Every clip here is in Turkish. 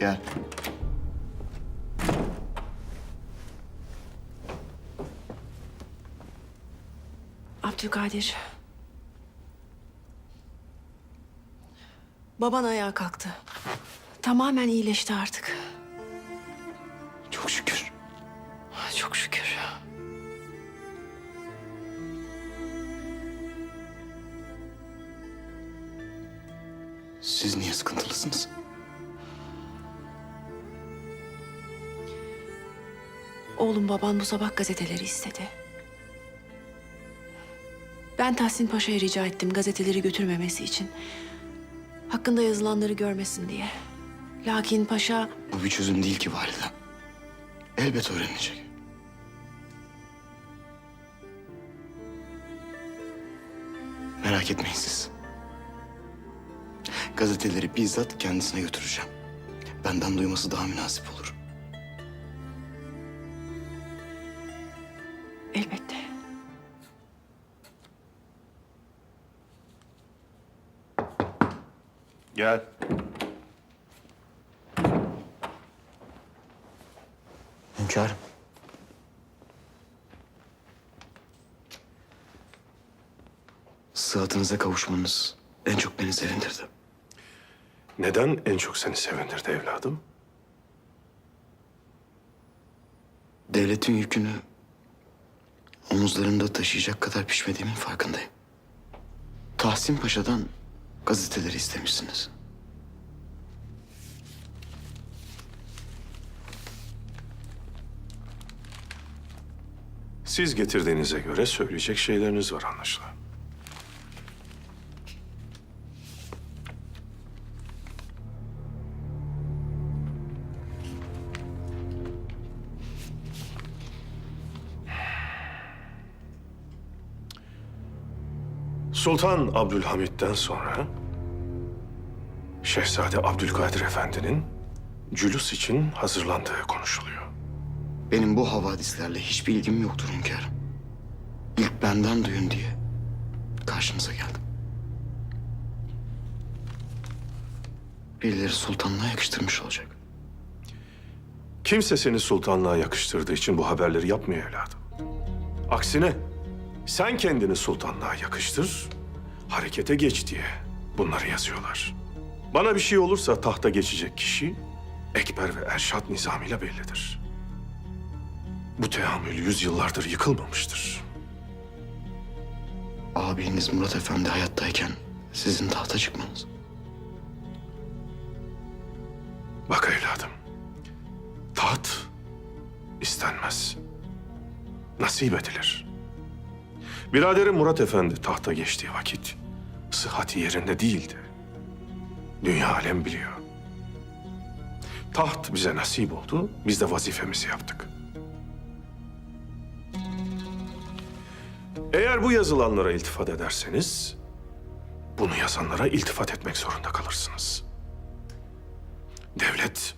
Gel. Abdülkadir. Baban ayağa kalktı. Tamamen iyileşti artık. Çok şükür. Çok şükür. Siz niye sıkıntılısınız? Oğlum baban bu sabah gazeteleri istedi. Ben Tahsin Paşa'ya rica ettim gazeteleri götürmemesi için. Hakkında yazılanları görmesin diye. Lakin paşa Bu bir çözüm değil ki validem. Elbet öğrenecek. Merak etmeyin siz. Gazeteleri bizzat kendisine götüreceğim. Benden duyması daha münasip olur. Elbette. Gel. Hünkârım. Sıhhatinize kavuşmanız en çok beni sevindirdi. Neden en çok seni sevindirdi evladım? Devletin yükünü omuzlarımda taşıyacak kadar pişmediğimin farkındayım. Tahsin Paşa'dan gazeteleri istemişsiniz. Siz getirdiğinize göre söyleyecek şeyleriniz var anlaşılan. Sultan Abdülhamid'den sonra Şehzade Abdülkadir Efendi'nin cülus için hazırlandığı konuşuluyor. Benim bu havadislerle hiçbir ilgim yoktur hünkârım. İlk benden duyun diye karşınıza geldim. Birileri sultanlığa yakıştırmış olacak. Kimse seni sultanlığa yakıştırdığı için bu haberleri yapmıyor evladım. Aksine sen kendini sultanlığa yakıştır, harekete geç diye bunları yazıyorlar. Bana bir şey olursa tahta geçecek kişi Ekber ve Erşat nizamıyla bellidir. Bu teamül yüzyıllardır yıkılmamıştır. Ağabeyiniz Murat Efendi hayattayken sizin tahta çıkmanız. Bak evladım, taht istenmez, nasip edilir. Biraderim Murat Efendi tahta geçtiği vakit sıhhati yerinde değildi. Dünya alem biliyor. Taht bize nasip oldu, biz de vazifemizi yaptık. Eğer bu yazılanlara iltifat ederseniz, bunu yazanlara iltifat etmek zorunda kalırsınız. Devlet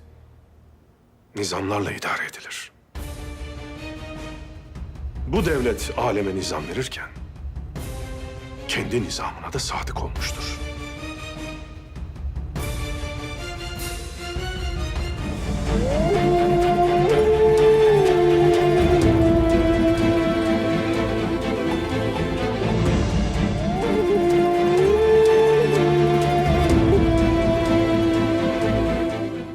nizamlarla idare edilir. Bu devlet aleme nizam verirken kendi nizamına da sadık olmuştur.